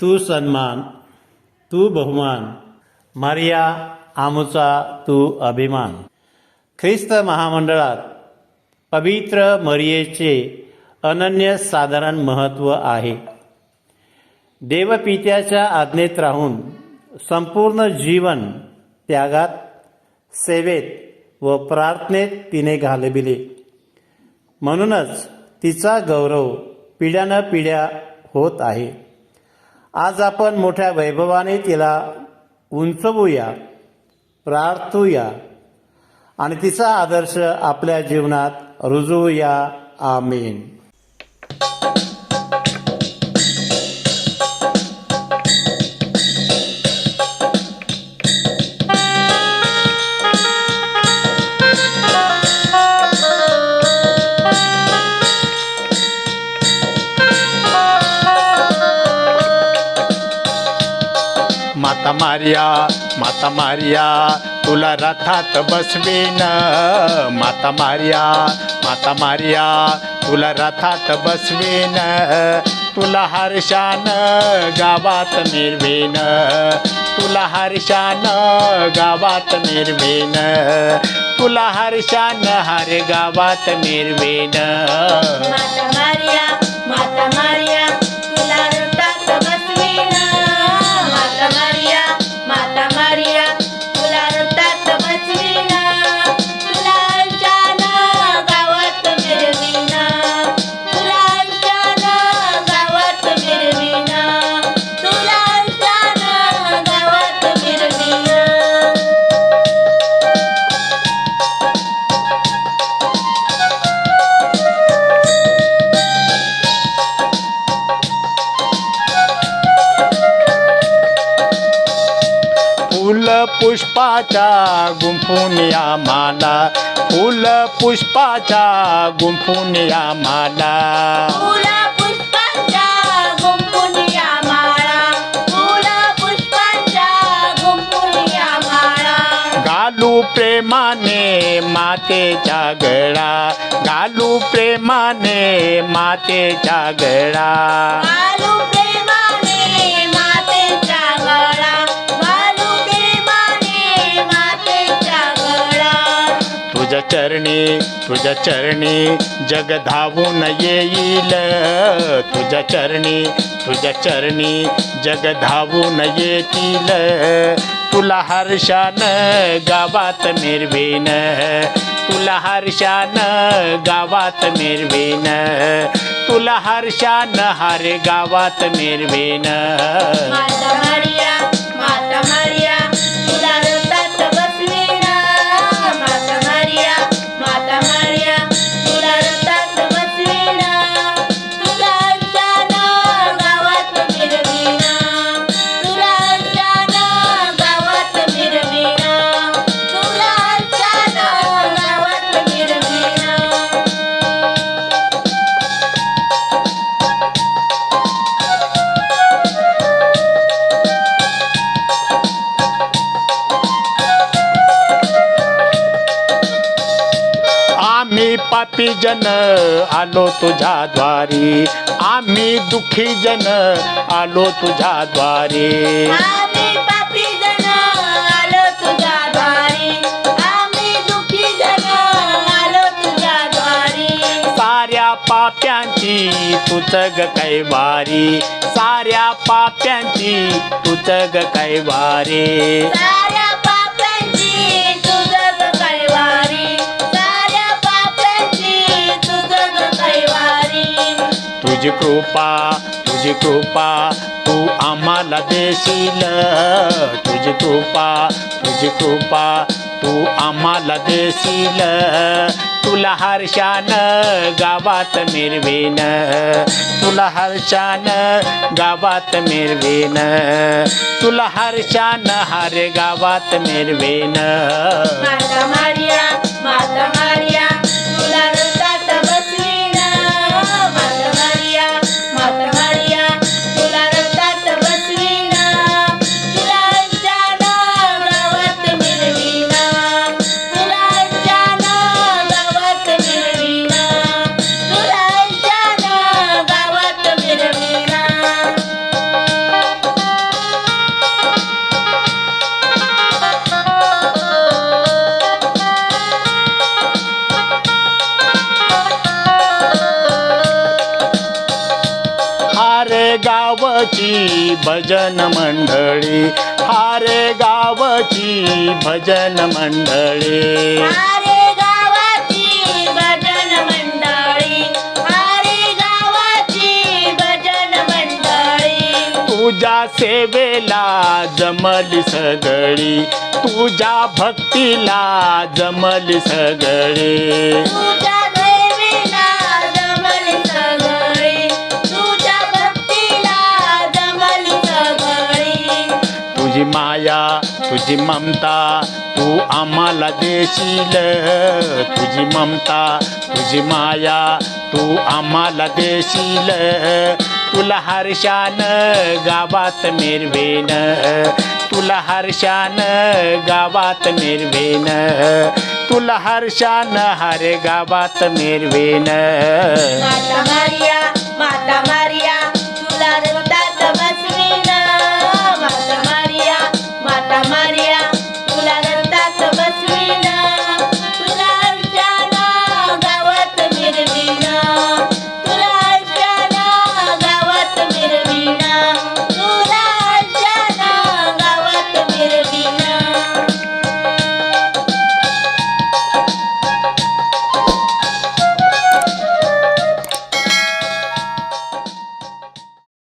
तू सन्मान तू बहुमान मारिया आमुचा तू अभिमान. ख्रिस्त महामंडळात पवित्र मरियेचे अनन्य साधारण महत्त्व आहे. देवपित्याच्या आज्ञेत राहून संपूर्ण जीवन त्यागात सेवेत व प्रार्थनेत तिने घालविले. म्हणूनच तिचा गौरव पिढ्यानपिढ्या होत आहे. आज आपण मोठ्या वैभवाने तिला उंचवूया प्रार्थूया आणि तिचा आदर्श आपल्या जीवनात रुजवूया. आमीन. माता मारिया माता मारिया तुला रथात बसवीन. माता मारिया माता मारिया तुला रथात बसवीन. तुला हर्षान गावात निर्वीन तुला हर्षान गावात निर्वीन तुला हर्षान हर गावात निर्वीन माता मारिया माता मारिया फुल पुष्पाच्या गुंफून या माला फुल पुष्पाच्या गुंफून या माला. घालू प्रेमाने मातेच्या गळा घालू प्रेमाने मातेच्या गळा. चरणी तुझ्या चरणी जग धावून येईल. तुझ्या चरणी तुझ्या चरणी जग धावून येतील. तुला हर्षान गावात निर्भीन तुला हर्षान गावात निर्भीन तुला हर्षान हर गावात मिरवीन माता मारिया माता मारिया. पापी जन आलो तुझ्या द्वारी. आम्ही दुःखी जन आलो तुझ्या द्वारी. आम्ही पापी जन आलो तुझ्या द्वारी. आम्ही दुःखी जन आलो तुझ्या द्वारी. साऱ्या पाप्यांची तुझ ग कैवारी साऱ्या पाप्यांची तुझ ग कैवारी तुझी कृपा तुझी कृपा तू आम्हाला देशील. तुझी कृपा तुझी कृपा तू आम्हाला देशील. तुला हर्षान गावात मिरवीन. तुला हर्षान गावात मिरवीन. तुला हर्षान हर गावात मिरवेन. गावची भजन मंडळी. हारे गावची भजन मंडळी. अरे गावाची भजन मंडळी. अरे गावाची भजन मंडळी. तुझ्या सेवेला जमली सगळी. तुझ्या भक्तीला जमली सगळी. तुझी ममता तू आम्हाला देशील. तुझी ममता तुझी माया तू आम्हाला देशील. तुला हर्षान गावात मिरवेन. तुला हर्षान गावात मिरवेन. तुला हर्षान हरे गावात मिरवेन. माता मारिया माता मारिया.